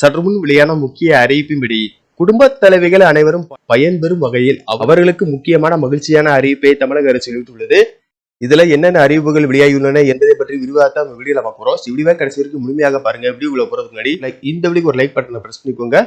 சற்றுமுன் வெளியான முக்கிய அறிவிப்பின்படி குடும்ப தலைவிகள் அனைவரும் பயன்பெறும் வகையில் அவர்களுக்கு முக்கியமான மகிழ்ச்சியான அறிவிப்பை தமிழக அரசு வெளியிட்டுள்ளது. இதுல என்னென்ன அறிவிப்புகள் வெளியாகியுள்ளன என்பதை பற்றி விரிவாக நம்ம வீடியோல பார்க்குறோம் வீடியோ கடைசி வரைக்கும் முழுமையாக பாருங்க. வீடியோக்குள்ள போறதுக்கு முன்னாடி லைக் இந்த வீடியோக்கு ஒரு லைக் பட்டனை பிரஸ் பண்ணிக்கோங்க.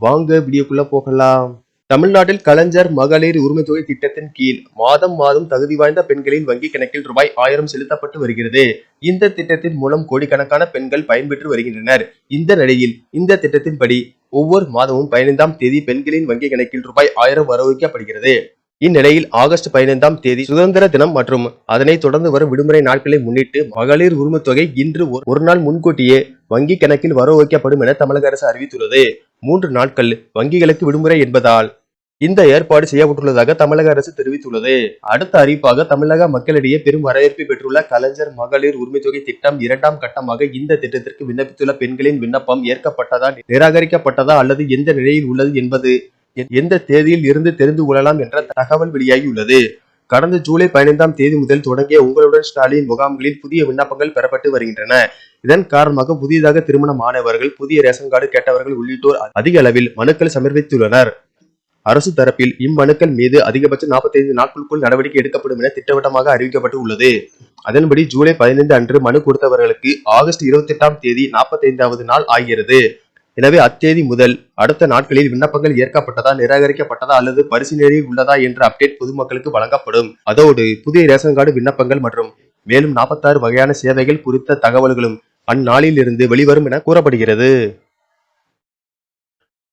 வாங்க வீடியோக்குள்ள போகலாம். தமிழ்நாட்டில் கலைஞர் மகளிர் உரிமை தொகை திட்டத்தின் கீழ் மாதம் மாதம் தகுதி வாய்ந்த பெண்களின் வங்கி கணக்கில் ரூபாய் ஆயிரம் செலுத்தப்பட்டு வருகிறது. இந்த திட்டத்தின் மூலம் கோடிக்கணக்கான பெண்கள் பயன்பெற்று வருகின்றனர். இந்த நிலையில் இந்த திட்டத்தின்படி ஒவ்வொரு மாதமும் பதினைந்தாம் தேதி பெண்களின் வங்கி கணக்கில் ரூபாய் ஆயிரம் வரவைக்கப்படுகிறது இந்நிலையில் ஆகஸ்ட் பதினைந்தாம் தேதி சுதந்திர தினம் மற்றும் அதனை தொடர்ந்து வரும் விடுமுறை நாட்களை முன்னிட்டு மகளிர் உரிமைத் தொகை இன்று ஒரு- ஒரு நாள் முன்கூட்டியே வங்கி கணக்கில் வரவு வைக்கப்படும் என தமிழக அரசு அறிவித்துள்ளது. மூன்று நாட்கள் வங்கிகளுக்கு விடுமுறை என்பதால் இந்த ஏற்பாடு செய்யப்பட்டுள்ளதாக தமிழக அரசு தெரிவித்துள்ளது. அடுத்த அறிவிப்பாக தமிழக மக்களிடையே பெரும் வரவேற்பு பெற்றுள்ள கலைஞர் மகளிர் உரிமை தொகை திட்டம் இரண்டாம் கட்டமாக இந்த திட்டத்திற்கு விண்ணப்பித்துள்ள பெண்களின் விண்ணப்பம் ஏற்கப்பட்டதா நிராகரிக்கப்பட்டதா அல்லது எந்த நிலையில் உள்ளது என்பது எந்த தேதியில் இருந்து தெரிந்து கொள்ளலாம் என்ற தகவல் வெளியாகியுள்ளது. கடந்த ஜூலை பதினைந்தாம் தேதி முதல் தொடங்கிய உங்களுடன் ஸ்டாலின் முகாம்களில் புதிய விண்ணப்பங்கள் பெறப்பட்டு வருகின்றன. இதன் காரணமாக புதியதாக திருமணமானவர்கள் புதிய ரேஷன் கார்டு கேட்டவர்கள் உள்ளிட்டோர் அதிக அளவில் மனுக்கள் சமர்ப்பித்துள்ளனர். அரசு தரப்பில் இம்மனுக்கள் மீது அதிகபட்சம் 45 நாட்களுக்குள் நடவடிக்கை எடுக்கப்படும் என திட்டவட்டமாக அறிவிக்கப்பட்டு உள்ளது. அதன்படி ஜூலை பதினைந்து அன்று மனு கொடுத்தவர்களுக்கு ஆகஸ்ட் இருபத்தி எட்டாம் தேதி 45வது நாள் ஆகிறது. எனவே அத்தேதி முதல் அடுத்த நாட்களில் விண்ணப்பங்கள் ஏற்கப்பட்டதா நிராகரிக்கப்பட்டதா அல்லது பரிசீலனையில் உள்ளதா என்ற அப்டேட் பொதுமக்களுக்கு வழங்கப்படும். அதோடு புதிய ரேஷன் கார்டு விண்ணப்பங்கள் மற்றும் மேலும் 46 வகையான சேவைகள் குறித்த தகவல்களும் அந்நாளில் இருந்து வெளிவரும் என கூறப்படுகிறது.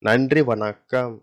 நன்றி வணக்கம்.